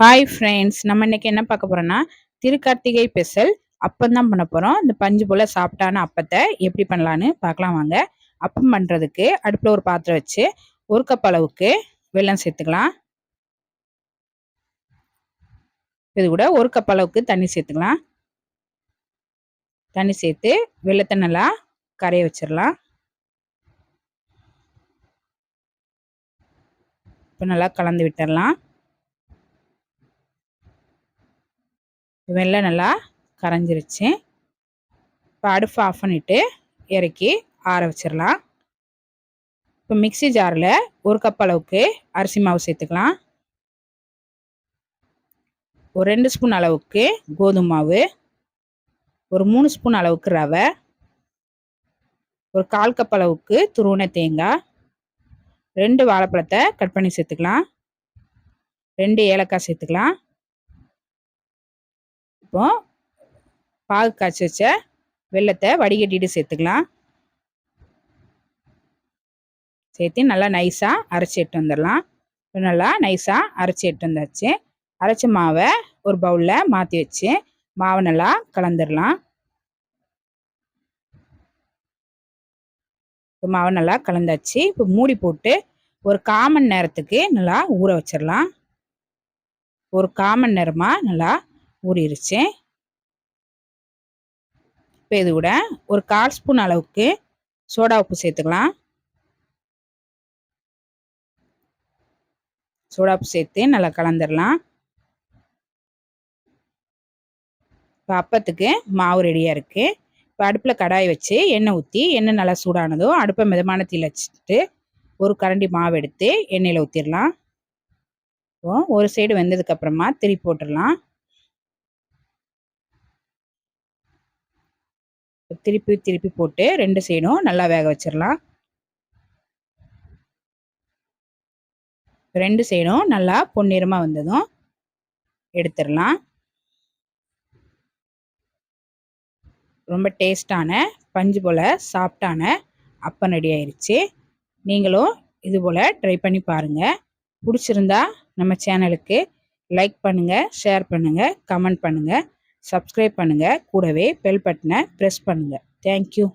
Hi friends நம்ம இன்னைக்கு என்ன பார்க்க போறோம்னா திருக்கார்த்திகை பெசல் அப்பம் தான் பண்ண போகிறோம் இந்த பஞ்சு போல் சாப்பிட்டான அப்பத்தை எப்படி பண்ணலான்னு பார்க்கலாம் வாங்க. அப்பம் பண்ணுறதுக்கு அடுப்பில் ஒரு பாத்திரம் வச்சு ஒரு கப் அளவுக்கு வெல்லம் சேர்த்துக்கலாம். இது கூட ஒரு கப் அளவுக்கு தண்ணி சேர்த்துக்கலாம். தண்ணி சேர்த்து வெள்ளத்தை நல்லா கரைய வச்சிடலாம். இப்போ நல்லா கலந்து விட்டுடலாம். வெள்ளம் நல்லா கரைஞ்சிருச்சு. இப்போ அடுப்பு ஆஃப் பண்ணிவிட்டு இறக்கி ஆற வச்சிடலாம். இப்போ மிக்சி ஜாரில் ஒரு கப் அளவுக்கு அரிசி மாவு சேர்த்துக்கலாம். ஒரு ரெண்டு ஸ்பூன் அளவுக்கு கோதுமை மாவு. ஒரு மூணு ஸ்பூன் அளவுக்கு ரவை. ஒரு கால் கப் அளவுக்கு துருவன தேங்காய். ரெண்டு வாழைப்பழத்தை கட் பண்ணி சேர்த்துக்கலாம். ரெண்டு ஏலக்காய் சேர்த்துக்கலாம். இப்போ பாகு காய்ச்சி வச்ச வெள்ளத்தை வடிகட்டிட்டு சேர்த்துக்கலாம். சேர்த்து நல்லா நைஸாக அரைச்சி எட்டு வந்துடலாம். நல்லா நைஸாக அரைச்சி எட்டு வந்தாச்சு. அரைச்ச மாவை ஒரு பவுலில் மாற்றி வச்சு மாவை நல்லா கலந்துடலாம். இப்போ மாவை நல்லா கலந்தாச்சு. இப்போ மூடி போட்டு ஒரு காமன் நேரத்துக்கு நல்லா ஊற வச்சிடலாம். ஒரு காமன் நேரமாக நல்லா ஊறிடுச்சு இப்போ இது கூட ஒரு கால் ஸ்பூன் அளவுக்கு சோடா உப்பு சேர்த்துக்கலாம். சோடா உப்பு சேர்த்து நல்லா கலந்துடலாம் இப்போ அப்பத்துக்கு மாவு ரெடியாக இருக்குது இப்போ அடுப்பில் கடாய் வச்சு எண்ணெய் ஊற்றி எண்ணெய் நல்லா சூடானதோ அடுப்பை மிதமான தீயில் வச்சுட்டு ஒரு கரண்டி மாவு எடுத்து எண்ணெயில் ஊற்றிடலாம் ஒரு சைடு வெந்ததுக்கப்புறமா திருப்பி போட்டுடலாம் திருப்பி திருப்பி போட்டு ரெண்டு சைடும் நல்லா வேக வச்சிடலாம் ரெண்டு சைடும் நல்லா பொன்னிறமாக வந்ததும் எடுத்துடலாம் ரொம்ப டேஸ்டான பஞ்சு போல் சாஃப்டான அப்பம் ரெடி ஆயிடுச்சு நீங்களும் இது போல் ட்ரை பண்ணி பாருங்கள் பிடிச்சிருந்தா நம்ம சேனலுக்கு லைக் பண்ணுங்கள் ஷேர் பண்ணுங்கள் கமெண்ட் பண்ணுங்கள் சப்ஸ்கிரைப் பண்ணுங்கள் கூடவே பெல் பட்டனை ப்ரெஸ் பண்ணுங்கள் தேங்க்யூ